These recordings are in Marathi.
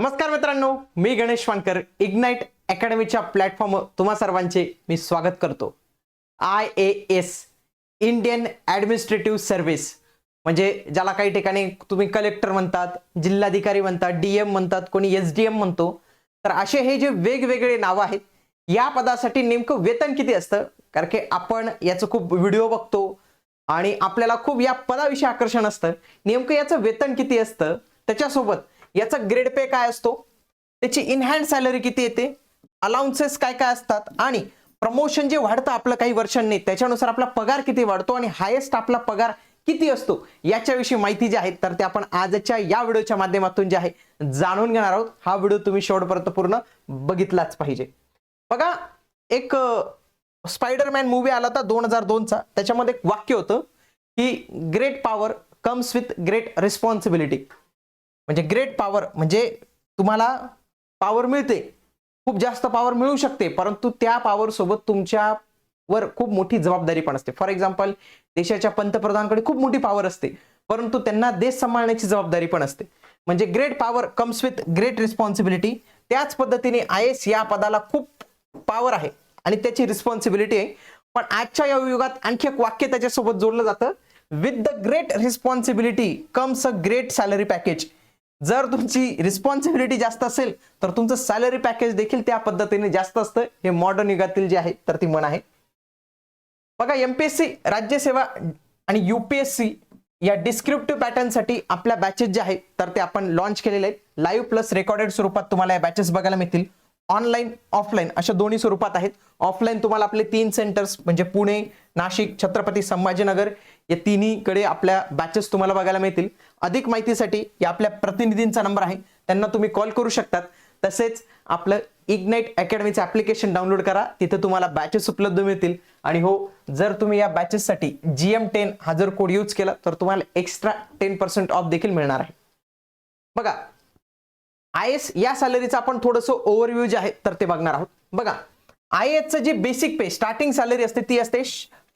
नमस्कार मित्रांनो मी गणेश वानकर इग्नाइट अकॅडमीच्या प्लॅटफॉर्म तुम्हा सर्वांचे मी स्वागत करतो. I A S Indian administrative service म्हणजे ज्याला काही ठिकाणी तुम्ही कलेक्टर म्हणतात जिल्हाधिकारी म्हणतात डीएम म्हणतात कोणी एस डी एम म्हणतो तर असे हे जे वेगवेगळे नावं आहेत या पदासाठी नेमकं वेतन किती असतं? कारण की आपण याचं खूप व्हिडिओ बघतो आणि आपल्याला खूप या पदाविषयी आकर्षण असतं. नेमकं याचं वेतन किती असतं? त्याच्यासोबत याचा ग्रेड पे काय असतो? त्याची इनहँड सॅलरी किती येते? अलाउन्सेस काय काय असतात? आणि प्रमोशन जे वाढतं आपलं काही वर्षांनी त्याच्यानुसार आपला पगार किती वाढतो आणि हायेस्ट आपला पगार किती असतो? याच्याविषयी माहिती जी आहे तर ते आपण आजच्या या व्हिडिओच्या माध्यमातून जे आहे जाणून घेणार आहोत. हा व्हिडिओ तुम्ही शेवटपर्यंत पूर्ण बघितलाच पाहिजे. बघा एक स्पायडरमॅन मूवी आला होता दोन हजार दोनचा. त्याच्यामध्ये एक वाक्य होतं की great power comes with great responsibility म्हणजे ग्रेट पॉवर म्हणजे तुम्हाला पॉवर मिळते. खूप जास्त पॉवर मिळू शकते परंतु त्या पॉवर सोबत तुमच्यावर खूप मोठी जबाबदारी पण असते. फॉर एक्झाम्पल देशाच्या पंतप्रधानांकडे खूप मोठी पॉवर असते परंतु त्यांना देश सांभाळण्याची जबाबदारी पण असते. म्हणजे great power comes with great responsibility त्याच पद्धतीने आय एस या पदाला खूप पॉवर आहे आणि त्याची रिस्पॉन्सिबिलिटी आहे. पण आजच्या या युगात आणखी एक वाक्य त्याच्यासोबत जोडलं जातं. With the great responsibility comes a great salary package जर तुमची रिस्पॉन्सिबिलिटी जास्त असेल तर तुमचं सॅलरी पॅकेज देखील त्या पद्धतीने जास्त असतं. हे मॉडर्न युगातील जे आहे तर ती म्हण आहे. बघा एमपीएससी राज्यसेवा आणि युपीएससी या डिस्क्रिप्टिव्ह पॅटर्नसाठी आपल्या बॅचेस जे आहेत तर ते आपण लॉन्च केलेले आहेत. लाईव्ह प्लस रेकॉर्डेड स्वरूपात तुम्हाला या बॅचेस बघायला मिळतील. ऑनलाईन ऑफलाईन अशा दोन्ही स्वरूपात आहेत. ऑफलाईन तुम्हाला आपले तीन सेंटर्स म्हणजे पुणे नाशिक छत्रपती संभाजीनगर या तिन्हीकडे आपल्या बॅचेस तुम्हाला बघायला मिळतील. अधिक माहितीसाठी या आपल्या प्रतिनिधींचा नंबर आहे. त्यांना तुम्ही कॉल करू शकतात. तसेच आपलं इग्नाइट अकॅडमीचं ॲप्लिकेशन डाउनलोड करा. तिथे तुम्हाला बॅचेस उपलब्ध मिळतील. आणि हो जर तुम्ही या बॅचेससाठी जी एम टेन हा जर कोड यूज केला तर तुम्हाला एक्स्ट्रा टेन पर्सेंट ऑफ देखील मिळणार आहे. बघा आय एस या सॅलरीचं आपण थोडंसं ओव्हरव्ह्यू जे आहे तर ते बघणार आहोत. बघा आय एसचं जे बेसिक पे स्टार्टिंग सॅलरी असते ती असते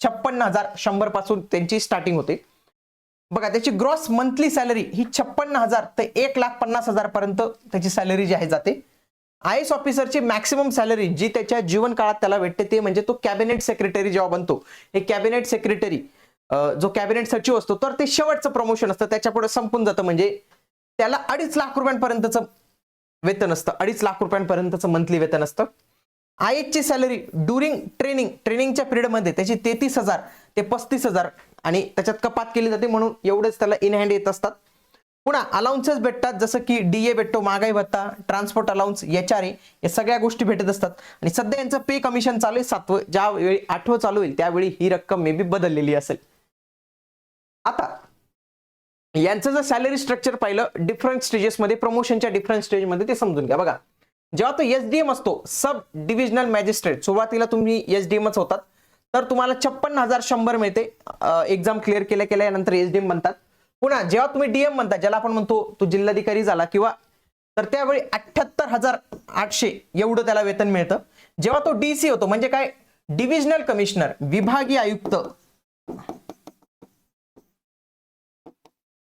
छप्पन्न हजार शंभरपासून त्यांची स्टार्टिंग होते. बघा त्याची ग्रॉस मंथली सॅलरी ही छप्पन्न हजार ते एक लाख पन्नास हजार पर्यंत त्याची सॅलरी जी आहे जाते. आय एस ऑफिसरची मॅक्सिमम सॅलरी जी त्याच्या जीवन काळात त्याला भेटते ते म्हणजे तो कॅबिनेट सेक्रेटरी जेव्हा बनतो हे कॅबिनेट सेक्रेटरी जो कॅबिनेट सचिव असतो तर ते शेवटचं प्रमोशन असतं त्याच्या पुढे संपून जातं म्हणजे त्याला अडीच लाख रुपयांपर्यंतचं वेतन असतं. अडीच लाख रुपयांपर्यंतचं मंथली वेतन असतं. आय ची सॅलरी ड्युरिंग ट्रेनिंग ट्रेनिंगच्या पिरियडमध्ये त्याची तेहतीस हजार ते पस्तीस हजार आणि त्याच्यात कपात केली जाते म्हणून एवढेच त्याला इन हँड येत असतात. पुन्हा अलाउन्सेस भेटतात जसं की डीए भेटतो महागाई भत्ता transport allowance H R A या सगळ्या गोष्टी भेटत असतात. आणि सध्या यांचं पे कमिशन चालू आहे सातवं ज्यावेळी आठवं चालू होईल त्यावेळी ही रक्कम मे बी बदललेली असेल. आता यांचं जर सॅलरी स्ट्रक्चर पाहिलं डिफरंट स्टेजेसमध्ये प्रमोशनच्या डिफरंट स्टेजमध्ये ते समजून घ्या. बघा जेव्हा तो एस डी एम असतो सब डिव्हिजनल मॅजिस्ट्रेट सुरुवातीला तुम्ही एस डी एमच होतात तर तुम्हाला छप्पन्न हजार शंभर मिळते. एक्झाम क्लिअर केल्या केल्यानंतर एस डी एम म्हणतात पुन्हा जेव्हा तुम्ही डीएम म्हणता ज्याला आपण म्हणतो तो जिल्हाधिकारी झाला किंवा तर त्यावेळी अठ्ठ्याहत्तर हजार आठशे एवढं त्याला वेतन मिळतं. जेव्हा तो डीसी होतो म्हणजे काय? डिव्हिजनल कमिशनर विभागीय आयुक्त.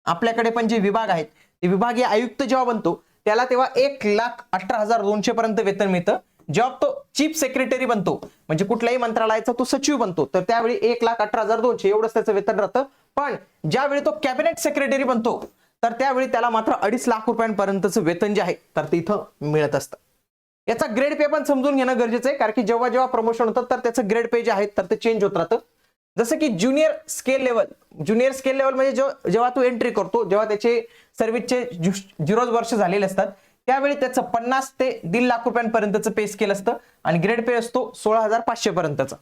आपल्याकडे पण जे विभाग आहेत ते विभागीय आयुक्त जेव्हा बनतो त्याला तेव्हा एक लाख अठरा हजार दोनशे पर्यंत वेतन मिळतं. जेव्हा तो चीफ सेक्रेटरी बनतो. म्हणजे कुठल्याही मंत्रालयाचा तो सचिव बनतो. तर त्यावेळी एक लाख अठरा हजार दोनशे एवढंच त्याचं वेतन राहतं. पण ज्यावेळी तो कॅबिनेट सेक्रेटरी बनतो तर त्यावेळी त्याला मात्र अडीच लाख रुपयांपर्यंतचं वेतन जे आहे तर ते इथं मिळत असतं. याचा ग्रेड पे पण समजून घेणं गरजेचं आहे कारण की जेव्हा जेव्हा प्रमोशन होतं तर त्याचं ग्रेड पे जे आहे तर ते चेंज होत राहतं. जसं की junior scale level junior scale level म्हणजे जेव्हा तू एंट्री करतो जेव्हा त्याचे सर्व्हिसचे झिरोज वर्ष झालेले असतात त्यावेळी त्याचं पन्नास ते दीड लाख रुपयांपर्यंतचं पे स्केल असतं आणि ग्रेड पे असतो सोळा हजार पाचशे पर्यंतचा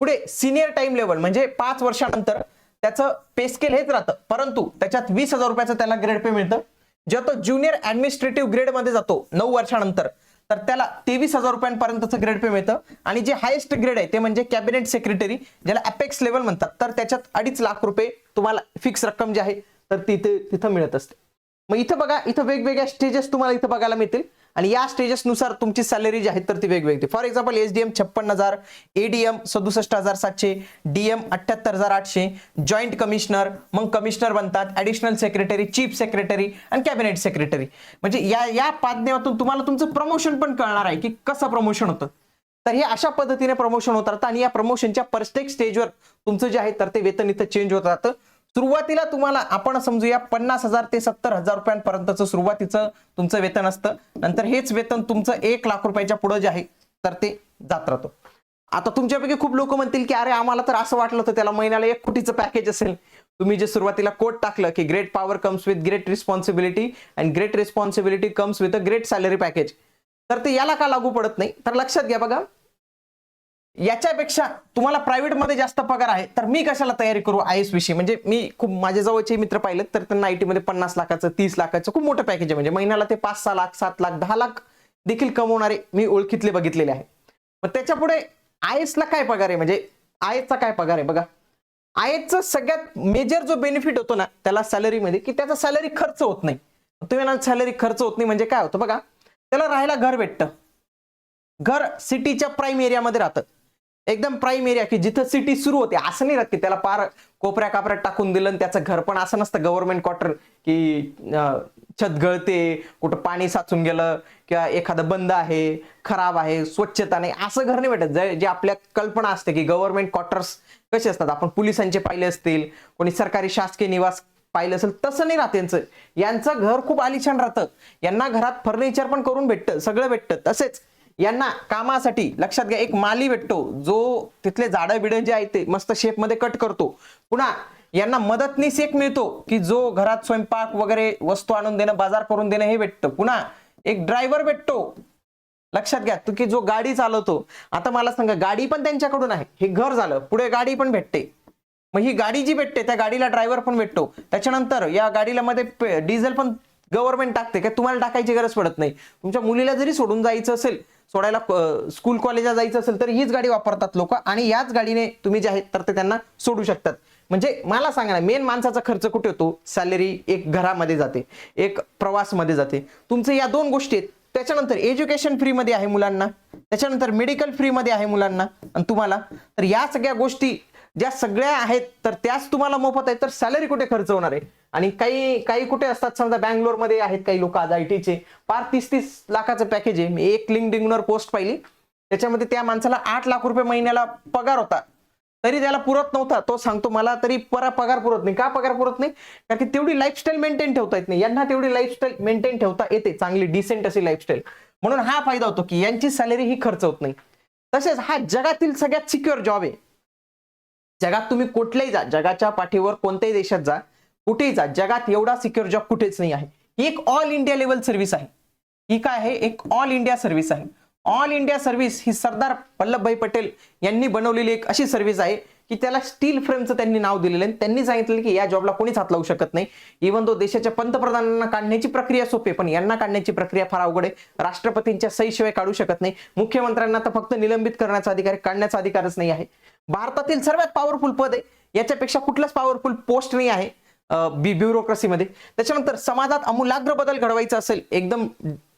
पुढे सिनियर टाइम लेवल म्हणजे पाच वर्षानंतर त्याचं पे स्केल हेच राहतं. परंतु त्याच्यात वीस हजार रुपयाचं त्याला ग्रेड पे मिळतं. जेव्हा तो ज्युनियर ऍडमिनिस्ट्रेटिव्ह ग्रेडमध्ये जातो नऊ वर्षानंतर. तर त्याला तेवीस हजार रुपयांपर्यंतचं ग्रेड पे मिळतं. आणि जे हायेस्ट ग्रेड आहे ते म्हणजे कॅबिनेट सेक्रेटरी ज्याला अपेक्स लेवल म्हणतात. तर त्याच्यात अडीच लाख रुपये तुम्हाला फिक्स रक्कम जी आहे तर तिथे तिथं मिळत असते. मग इथं बघा इथं वेगवेगळ्या स्टेजेस तुम्हाला इथं बघायला मिळतील. आणि या स्टेजेसनुसार तुमची सॅलरी जी आहे तर ती वेगवेगळी. For example S D M छप्पन्न हजार एडीएम सदुसष्ट हजार सातशे डीएम अठ्ठ्याहत्तर हजार आठशे जॉईंट कमिशनर मग कमिशनर बनतात ऍडिशनल सेक्रेटरी चीफ सेक्रेटरी आणि कॅबिनेट सेक्रेटरी म्हणजे या या माध्यमातून तुम्हाला तुमचं प्रमोशन पण कळणार आहे की कसं प्रमोशन होतं. तर हे अशा पद्धतीने प्रमोशन होत राहतं आणि या प्रमोशनच्या प्रत्येक स्टेजवर तुमचं जे आहे तर ते वेतन इथं चेंज होत राहतं. सुरुवातीला तुम्हाला आपण समजूया पन्नास हजार ते सत्तर हजार रुपयांपर्यंतचं सुरुवातीचं तुमचं वेतन असतं. नंतर हेच वेतन तुमचं एक लाख रुपयाच्या पुढं जे आहे तर ते जात राहतो. आता तुमच्यापैकी खूप लोक म्हणतील की अरे आम्हाला तर असं वाटलं होतं त्याला महिन्याला एक कोटीचं पॅकेज असेल. तुम्ही जे सुरुवातीला कोट टाकलं की great power comes with great responsibility and great responsibility comes with a great salary package तर ते याला का लागू पडत नाही? तर लक्षात घ्या बघा. याच्यापेक्षा तुम्हाला प्रायव्हेटमध्ये जास्त पगार आहे तर मी कशाला तयारी करू आय एस विषयी म्हणजे मी खूप माझ्या जवळचे मित्र पाहिलेत तर त्यांना आयमध्ये पन्नास लाखाचं तीस लाखाचं खूप मोठं पॅकेज आहे. म्हणजे महिन्याला ते पाच सहा लाख सात लाख दहा लाख देखील कमवणारे मी ओळखीतले बघितलेले आहे. मग त्याच्यापुढे आय ला काय पगार आहे? म्हणजे आय चा काय पगार आहे बघा. आय चा सगळ्यात मेजर जो बेनिफिट होतो ना त्याला सॅलरीमध्ये की त्याचा सॅलरी खर्च होत नाही. तुम्ही ना सॅलरी खर्च होत नाही म्हणजे काय होतं बघा. त्याला राहायला घर भेटतं. घर सिटीच्या प्राईम एरियामध्ये राहतं. एकदम प्राईम एरिया की जिथं सिटी सुरू होते. असं नाही राहत की त्याला पार कोपऱ्या कापऱ्यात टाकून दिलं आणि त्याचं घर पण असं नसतं. गव्हर्नमेंट क्वार्टर की छत गळते कुठं पाणी साचून गेलं किंवा एखादं बंद आहे खराब आहे स्वच्छता नाही असं घर नाही भेटत. जे जे आपल्या कल्पना असते की गव्हर्नमेंट क्वार्टर्स कसे असतात? आपण पोलिसांचे पाहिले असतील कोणी सरकारी शासकीय निवास पाहिलं असेल तसं नाही राहत यांचं. यांचं घर खूप आलिशान राहतं. यांना घरात फर्निचर पण करून भेटतं सगळं भेटतं. तसेच यांना कामासाठी लक्षात घ्या एक माली भेटतो जो तिथले झाडं बिडं जे आहेत ते मस्त शेपमध्ये कट करतो. पुन्हा यांना मदतनीस एक मिळतो की जो घरात स्वयंपाक वगैरे वस्तू आणून देणं बाजार करून देणं हे भेटतं. पुन्हा एक ड्रायव्हर भेटतो. लक्षात घ्या तू की जो गाडी चालवतो. आता मला सांगा गाडी पण त्यांच्याकडून आहे. हे घर झालं पुढे गाडी पण भेटते. मग ही गाडी जी भेटते त्या गाडीला ड्रायव्हर पण भेटतो. त्याच्यानंतर या गाडीला मध्ये डिझेल पण गव्हर्नमेंट टाकते. काय तुम्हाला टाकायची गरज पडत नाही. तुमच्या मुलीला जरी सोडून जायचं असेल सोडायला स्कूल कॉलेजला जायचं असेल तर हीच गाडी वापरतात लोक आणि याच गाडीने तुम्ही जे आहेत तर ते त्यांना सोडू शकतात. म्हणजे मला सांगा ना मेन माणसाचा खर्च कुठे होतो? सॅलरी एक घरामध्ये जाते एक प्रवासमध्ये जाते. तुमचे या दोन गोष्टी आहेत. त्याच्यानंतर एज्युकेशन फ्रीमध्ये आहे मुलांना त्याच्यानंतर मेडिकल फ्रीमध्ये आहे मुलांना आणि तुम्हाला. तर या सगळ्या गोष्टी ज्या सगळ्या आहेत तर त्याच तुम्हाला मोफत आहेत तर सॅलरी कुठे खर्च होणार आहे? आणि काही काही कुठे असतात समजा बँगलोरमध्ये आहेत काही लोक आज आय टीचे. पार तीस तीस लाखाचं पॅकेज आहे. मी एक लिंकडिंगवर पोस्ट पाहिली. त्याच्यामध्ये त्या माणसाला आठ लाख रुपये महिन्याला पगार होता. तरी त्याला पुरत नव्हता. तो सांगतो मला तरी परा पगार पुरत नाही. का पगार पुरत नाही? कारण की तेवढी लाईफस्टाईल मेंटेन ठेवता येत नाही. यांना तेवढी लाईफस्टाईल मेंटेन ठेवता येते. चांगली डिसेंट अशी लाईफस्टाईल म्हणून हा फायदा होतो की यांची सॅलरी ही खर्च होत नाही. तसेच हा जगातील सगळ्यात सिक्युअर जॉब आहे. जगात तुम्ही कुठल्याही जा जगाच्या पाठीवर कोणत्याही देशात जा. कुठेही जा जगात एवढा सिक्युअर जॉब कुठेच नाही आहे. ही एक ऑल इंडिया लेवल सर्व्हिस आहे. ही काय आहे? एक ऑल इंडिया सर्व्हिस आहे. ऑल इंडिया सर्व्हिस ही सरदार वल्लभभाई पटेल यांनी बनवलेली एक अशी सर्व्हिस आहे की त्याला स्टील फ्रेमचं त्यांनी नाव दिलेलं आहे. त्यांनी सांगितलं की या जॉबला कोणीच हात लावू शकत नाही. इव्हन तो देशाच्या पंतप्रधानांना काढण्याची प्रक्रिया सोपी पण यांना काढण्याची प्रक्रिया फार अवघड आहे. राष्ट्रपतींच्या सहीशिवाय काढू शकत नाही. मुख्यमंत्र्यांना तर फक्त निलंबित करण्याचा अधिकार काढण्याचा अधिकारच नाही आहे. भारतातील सर्वात पॉवरफुल पद आहे. याच्यापेक्षा कुठलंच पॉवरफुल पोस्ट नाही आहे. बी ब्युरोक्रेसीमध्ये त्याच्यानंतर समाजात आमूलाग्र बदल घडवायचा असेल एकदम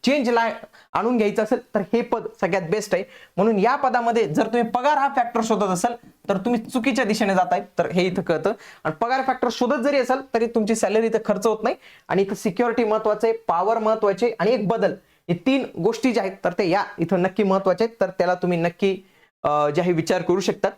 चेंज ला आणून घ्यायचं असेल तर हे पद सगळ्यात बेस्ट आहे. म्हणून या पदामध्ये जर तुम्ही पगार हा फॅक्टर शोधत असाल तर तुम्ही चुकीच्या दिशेने जात आहे तर हे इथं कळतं. आणि पगार फॅक्टर शोधत जरी असाल तरी तुमची सॅलरी इथं खर्च होत नाही. आणि इथं सिक्युरिटी महत्वाचं आहे पॉवर महत्त्वाचे आणि एक बदल. हे तीन गोष्टी ज्या आहेत तर ते या इथं नक्की महत्त्वाचे आहेत. तर त्याला तुम्ही नक्की जे आहे विचार करू शकतात.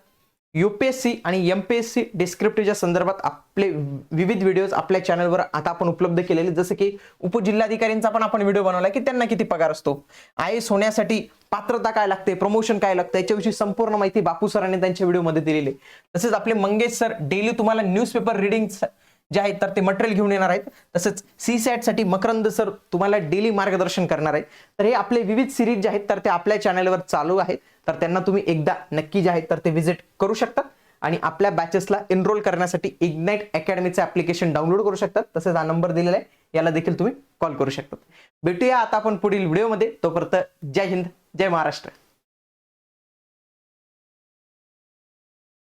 यू पी एस सी आणि एम पी एस सी डिस्क्रिप्टिव्हच्या संदर्भात आपले विविध व्हिडिओज आपल्या चॅनलवर आता आपण उपलब्ध केलेले जसं की उपजिल्हाधिकाऱ्यांचा पण आपण व्हिडिओ बनवला की त्यांना किती पगार असतो. आय एस होण्यासाठी पात्रता काय लागते प्रमोशन काय लागतं याच्याविषयी संपूर्ण माहिती बापू सरांनी त्यांच्या व्हिडिओमध्ये दिलेली तसेच आपले मंगेश सर डेली तुम्हाला न्यूजपेपर रिडिंग जे आहेत तर ते मटेरियल घेऊन येणार आहेत. तसंच सी साठी मकरंद सर तुम्हाला डेली मार्गदर्शन करणार आहेत. तर हे आपले विविध सिरीज जे आहेत तर ते आपल्या चॅनलवर चालू आहेत. तर त्यांना तुम्ही एकदा नक्की जे आहेत तर ते व्हिजिट करू शकतात आणि आपल्या बॅचेसला एनरोल करण्यासाठी इग्नाइट अकॅडमीचं ऍप्लिकेशन डाउनलोड करू शकतात तसेच हा नंबर दिलेला आहे. याला देखील तुम्ही कॉल करू शकतात भेटूया आता आपण पुढील व्हिडिओमध्ये तोपर्यंत जय हिंद जय महाराष्ट्र.